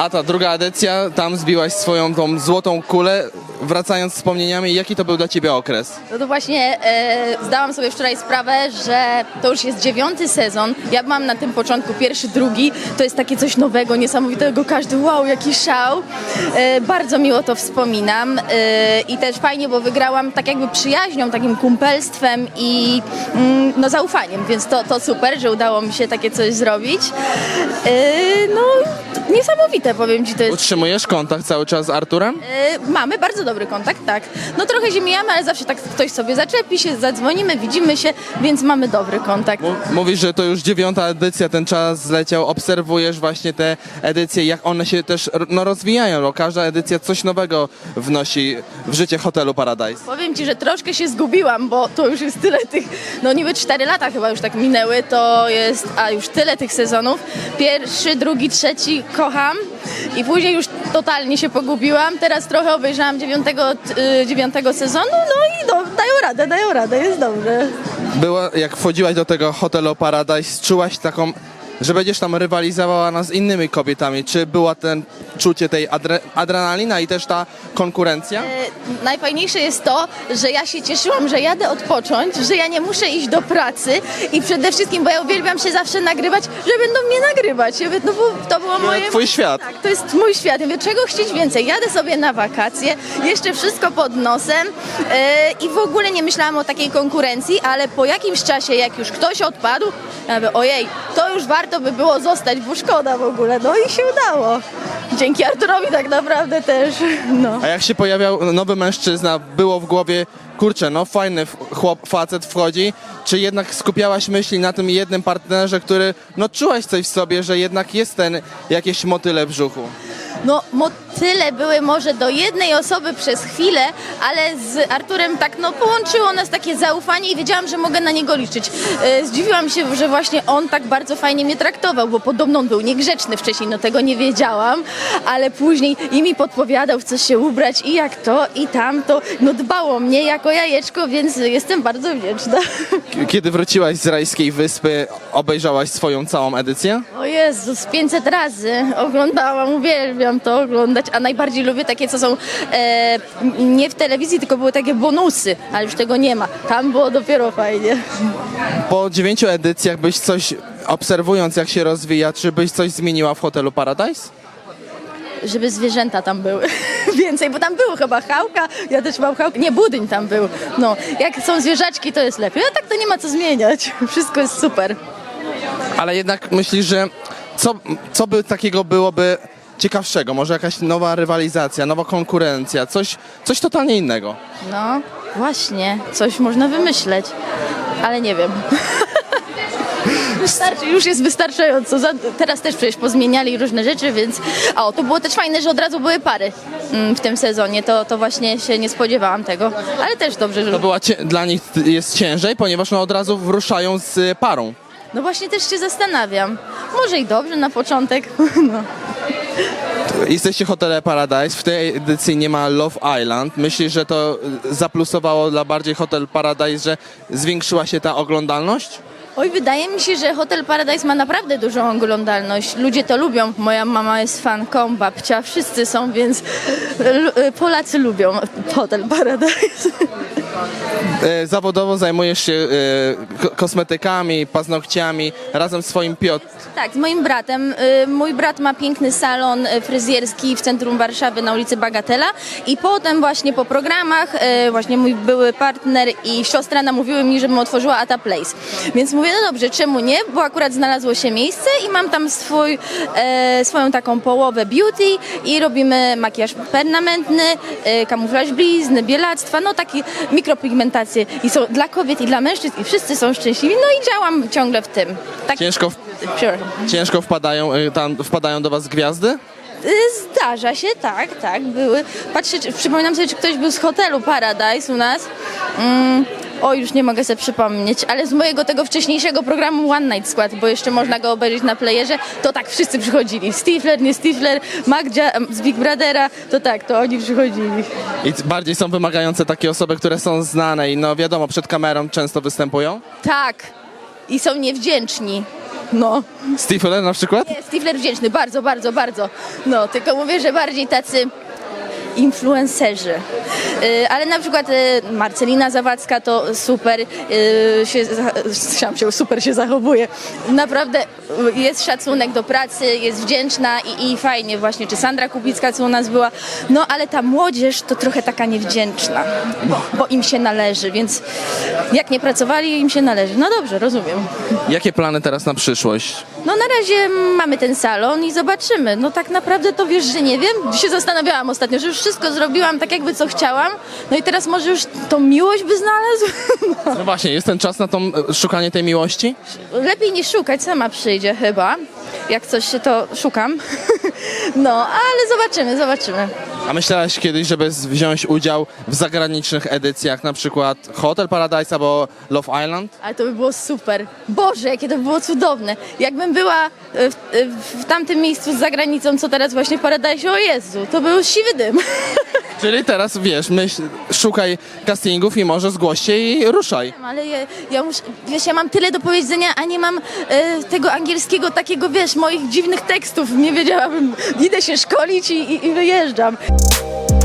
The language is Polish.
A ta druga edycja, tam zbiłaś swoją tą złotą kulę, wracając z wspomnieniami, jaki to był dla ciebie okres? No to właśnie e, zdałam sobie wczoraj sprawę, że to już jest dziewiąty sezon. Ja mam na tym początku pierwszy, drugi. To jest takie coś nowego, niesamowitego. Każdy wow, jaki szał. E, bardzo miło to wspominam. E, I też fajnie, bo wygrałam tak jakby przyjaźnią, takim kumpelstwem i mm, no, zaufaniem, więc to, to super, że udało mi się takie coś zrobić. E, no, niesamowite powiem Ci, to jest. Utrzymujesz kontakt cały czas z Arturem? E, Mamy bardzo dobry kontakt, tak. No trochę się mijamy, ale zawsze tak ktoś sobie zaczepi się, zadzwonimy, widzimy się, więc mamy dobry kontakt. Mów- Mówisz, że to już dziewiąta edycja, ten czas zleciał. Obserwujesz właśnie te edycje, jak one się też no, rozwijają, bo każda edycja coś nowego wnosi w życie hotelu Paradise. Powiem Ci, że troszkę się zgubiłam, bo to już jest tyle tych, no niby 4 lata chyba już tak minęły, to jest, a już tyle tych sezonów. Pierwszy, drugi, trzeci kocham i później już totalnie się pogubiłam. Teraz trochę obejrzałam dziewiątego, y, dziewiątego sezonu, no i do, dają radę, dają radę, jest dobrze. Było, jak wchodziłaś do tego hotelu Paradise, czułaś taką, że będziesz tam rywalizowała no, z innymi kobietami. Czy była ten czucie tej adre, adrenalina i też ta konkurencja? E, Najfajniejsze jest to, że ja się cieszyłam, że jadę odpocząć, że ja nie muszę iść do pracy i przede wszystkim, bo ja uwielbiam się zawsze nagrywać, że będą mnie nagrywać. Ja No to było moje... twój świat. Tak, to jest mój świat. Ja mówię, czego chcieć więcej? Jadę sobie na wakacje, jeszcze wszystko pod nosem e, i w ogóle nie myślałam o takiej konkurencji, ale po jakimś czasie, jak już ktoś odpadł, ja mówię, ojej, to już warto by było zostać, bo szkoda w ogóle. No i się udało. Dzięki Arturowi tak naprawdę też. No. A jak się pojawiał nowy mężczyzna, było w głowie, kurczę, no fajny chłop, facet wchodzi, czy jednak skupiałaś myśli na tym jednym partnerze, który, no czułaś coś w sobie, że jednak jest ten jakieś motyle w brzuchu? No, motyle były może do jednej osoby przez chwilę, ale z Arturem tak, no, połączyło nas takie zaufanie i wiedziałam, że mogę na niego liczyć. E, Zdziwiłam się, że właśnie on tak bardzo fajnie mnie traktował, bo podobno on był niegrzeczny wcześniej, no tego nie wiedziałam, ale później i mi podpowiadał, w co się ubrać i jak to i tamto. No dbało mnie jako jajeczko, więc jestem bardzo wdzięczna. Kiedy wróciłaś z rajskiej wyspy, obejrzałaś swoją całą edycję? O Jezus, 500 razy oglądałam, uwielbiam to oglądać, a najbardziej lubię takie, co są e, nie w telewizji, tylko były takie bonusy, ale już tego nie ma. Tam było dopiero fajnie. Po dziewięciu edycjach byś coś, obserwując jak się rozwija, czy byś coś zmieniła w hotelu Paradise? Żeby zwierzęta tam były więcej, bo tam było chyba chałka, ja też mam chałkę, nie, budyń tam był. No, jak są zwierzaczki, to jest lepiej, a tak to nie ma co zmieniać. Wszystko jest super. Ale jednak myślisz, że co, co by takiego byłoby ciekawszego? Może jakaś nowa rywalizacja, nowa konkurencja, coś, coś totalnie innego? No, właśnie, coś można wymyśleć, ale nie wiem. Wystarczy, już jest wystarczająco. Za, teraz też przecież pozmieniali różne rzeczy, więc. A o, to było też fajne, że od razu były pary mm, w tym sezonie. To, to właśnie się nie spodziewałam tego, ale też dobrze, że. To była cie- dla nich jest ciężej, ponieważ no od razu wyruszają z y, parą. No właśnie też się zastanawiam. Może i dobrze na początek. No. Jesteście hotele Paradise, w tej edycji nie ma Love Island. Myślisz, że to y, zaplusowało dla bardziej Hotel Paradise, że zwiększyła się ta oglądalność? Oj, wydaje mi się, że Hotel Paradise ma naprawdę dużą oglądalność. Ludzie to lubią. Moja mama jest fanką, babcia, wszyscy są, więc lu- Polacy lubią Hotel Paradise. E, Zawodowo zajmujesz się e, ko- kosmetykami, paznokciami, razem z swoim Piotr. Tak, z moim bratem. Y, Mój brat ma piękny salon fryzjerski w centrum Warszawy na ulicy Bagatela i potem właśnie po programach właśnie mój były partner i siostra namówiły mi, żebym otworzyła Ata Place. Więc mówię, no dobrze, czemu nie? Bo akurat znalazło się miejsce i mam tam swój, e, swoją taką połowę beauty i robimy makijaż permanentny, e, kamuflaż blizny, bielactwa, no takie mikropigmentacje i są dla kobiet i dla mężczyzn i wszyscy są szczęśliwi, no i działam ciągle w tym. Tak, Ciężko, w- Przepraszam. ciężko wpadają, e, tam wpadają do was gwiazdy? Y, Zdarza się, tak, tak, były. Patrzę, czy, przypominam sobie, czy ktoś był z hotelu Paradise u nas. Mm, o, już nie mogę sobie przypomnieć, ale z mojego tego wcześniejszego programu One Night Squad, bo jeszcze można go obejrzeć na playerze, to tak wszyscy przychodzili. Stifler, nie Stifler, Magdzia z Big Brothera, to tak, to oni przychodzili. I bardziej są wymagające takie osoby, które są znane i no wiadomo, przed kamerą często występują? Tak. I są niewdzięczni. No. Stifler na przykład? Nie, Stifler wdzięczny, bardzo, bardzo, bardzo. No, tylko mówię, że bardziej tacy influencerzy. Y, ale na przykład y, Marcelina Zawadzka to super y, się, chciałam się, super się zachowuje. Naprawdę jest szacunek do pracy, jest wdzięczna i, i fajnie właśnie, czy Sandra Kubicka, co u nas była. No, ale ta młodzież to trochę taka niewdzięczna, bo, bo im się należy, więc jak nie pracowali, im się należy. No dobrze, rozumiem. Jakie plany teraz na przyszłość? No na razie mamy ten salon i zobaczymy. No tak naprawdę to wiesz, że nie wiem. Się zastanawiałam ostatnio, że już wszystko zrobiłam tak jakby co chciałam. No i teraz może już tą miłość by znalazł? No właśnie, jest ten czas na tą, e, szukanie tej miłości? Lepiej nie szukać, sama przyjdzie chyba. Jak coś się to szukam. No, ale zobaczymy, zobaczymy. A myślałaś kiedyś, żeby z- wziąć udział w zagranicznych edycjach, na przykład Hotel Paradise albo Love Island? Ale to by było super. Boże, jakie to by było cudowne. Jakbym była e, w, e, w tamtym miejscu za granicą, co teraz właśnie w Paradise, o Jezu, to był siwy dym. Czyli teraz wiesz, myśl, szukaj castingów i może zgłoś się i ruszaj. Ale ja, ja muszę, wiesz, ja mam tyle do powiedzenia, a nie mam e, tego angielskiego takiego, wiesz, moich dziwnych tekstów. Nie wiedziałabym, idę się szkolić i, i, i wyjeżdżam. Música